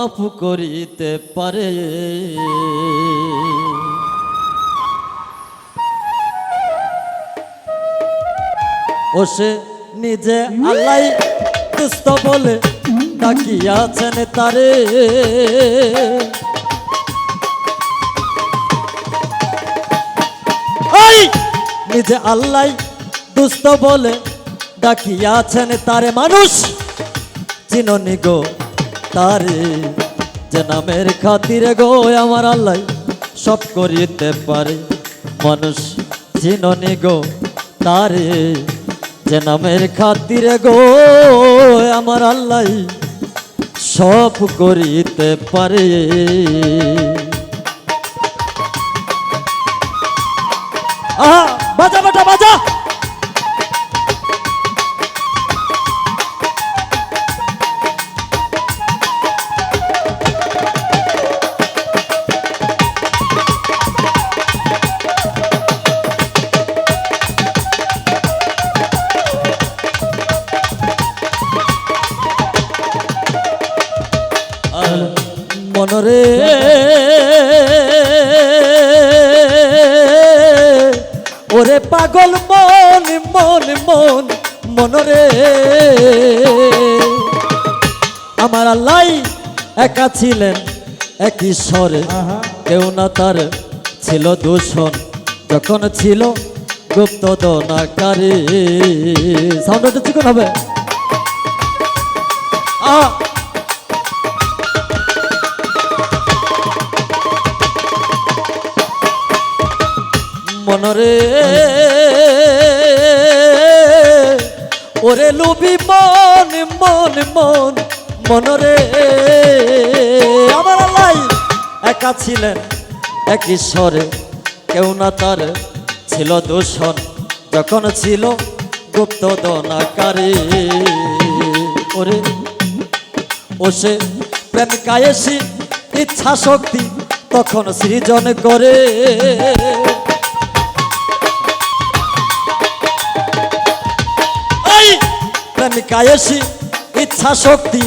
মাফ করিতে পারে। ও সে নিজে আল্লাহ দুস্থ বলে ডাকিয়াছেন তারে। নিজে আল্লাহ দুস্থ বলে ডাকিয়াছেন তারে মানুষ। চিননি গো তারে, যে নামের খাতিরে গো আমার আল্লাহ সব করিতে পারে। মানুষ চিননি গো তারে, যে নামের খাতিরে গো আমার আল্লাহ সব করিতে পারে। মনরে ওরে পাগল মন মন মন মন রে। আমার আল্লাহ একা ছিলেন এক ঈশ্বরে কেউ না তার ছিল দূষণ যখন ছিল গুপ্ত দনাকারী সাউন্ড চিকন হবে। আ মনরে ওরে লুবি মন মন মন মনরে আমার একা ছিলেন, এক ঈশ্বরে। কেউ না তার ছিল দূষণ, যখন ছিল গুপ্ত দনাকারী ওরে, ও সে প্রেম কায়েসি ইচ্ছা শক্তি তখন সৃজন করে। প্রেমিকা এসি ইচ্ছা শক্তি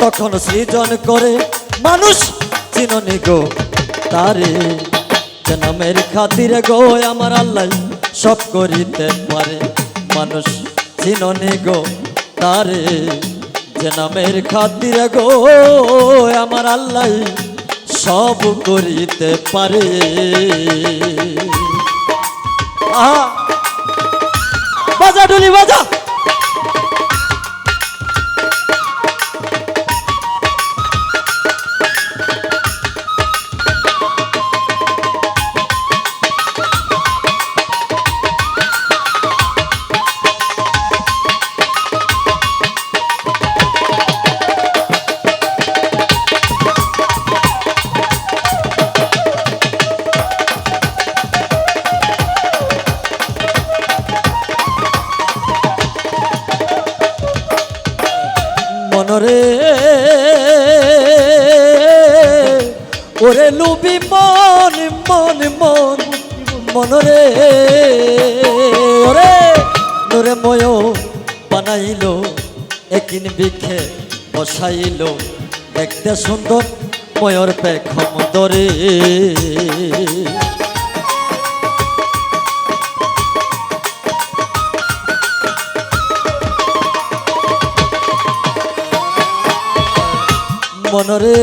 তখন সৃজন করে, মানুষ চিননি গো তারে। যে নামের খাতিরে গো আমার আল্লাহ সব করিতে পারে, মানুষ চিননি গো তারে। যে নামের খাতিরে গো আমার আল্লাহ সব করিতে পারে। আহা! বাজা ডুলি বাজা! মনরে ওরে লুবি মন মন মন মনরে ওরে নোরে ময় বানাইলো একিন বিখে বসাইলো। দেখতে সুন্দর ময়ূর পেখম দরে মনরে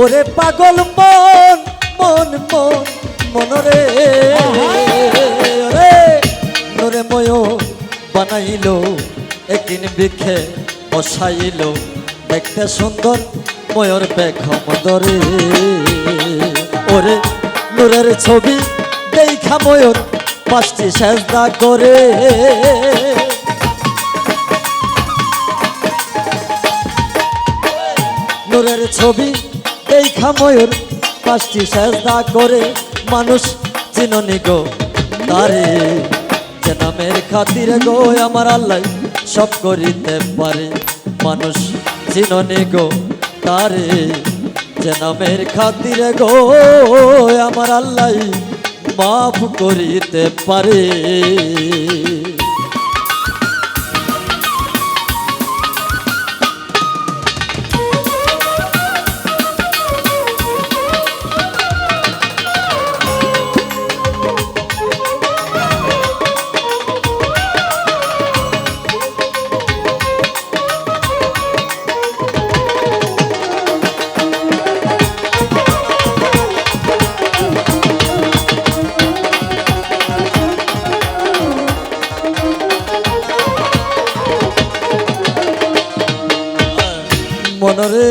ওরে পাগল মন মন মন মনরে ওরে নরে ময় বানাইলো, একদিন বৃক্ষে বসাইলো। দেখতে সুন্দর ময়ূর পেখম দরে ওরে নূরের ছবি, দেখা ময়ূর পাঁচটি সেজদা করে। নূরের ছবি দেখা ময়ূর পাঁচটি সেজদা করে মানুষ চিননি গো। তারে যে নামের খাতিরে গো, আমার আল্লাহ সব করিতে পারে, মানুষ চিননি গো। তারে যে নামের খাতিরে গো, আমার আল্লাহ মাফ করিতে পারে। মনরে।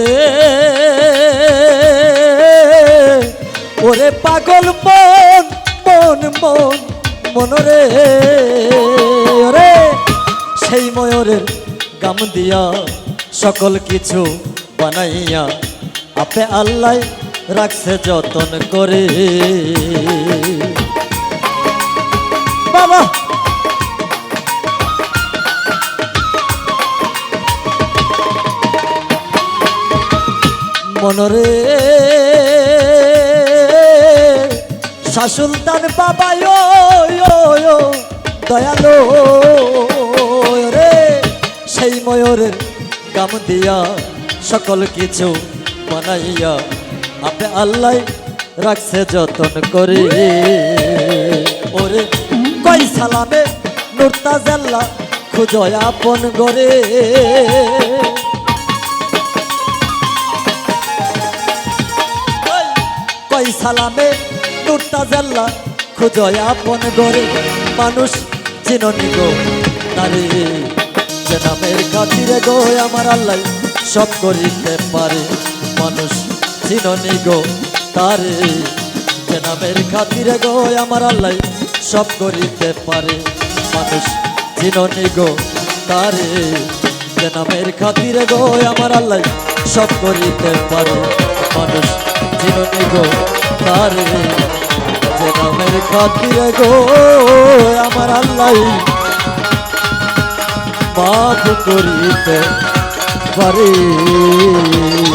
ওরে পাগল মন মন মন, মনরে। ওরে সেই ময়ূরের গাম দিয়া সকল কিছু বানাইয়া আপে আল্লাহ রাখছে যতন করে। বাবা! মনরে শাসুলতান বাবা, ও দয়ালো রে। সেই ময়ূরের গাম দিয়া সকল কিছু বানাইয়া আপে আল্লাহ রাখছে যতন করে। ওরে, কই সালামে নুরতা জাল্লা খুঁজয় আপন গরে কই সালামে নুরতা জাল্লা খুঁজয় আপন গরে মানুষ চিননি গো নারী, যে নামের খাতিরে গো আমার আল্লাহ সব করিতে পারে। মানুষ চিননি গো তারে, যে নামের খাতিরে গো আমার আল্লাহ সব করিতে পারে। মানুষ চিননি গো তারে, যে নামের খাতিরে গো আমার আল্লাহ সব করিতে পারে। মানুষ চিননি গো তারে। যে নামের খাতিরে গো আমার আল্লাহ। মাফ করিতে পারে।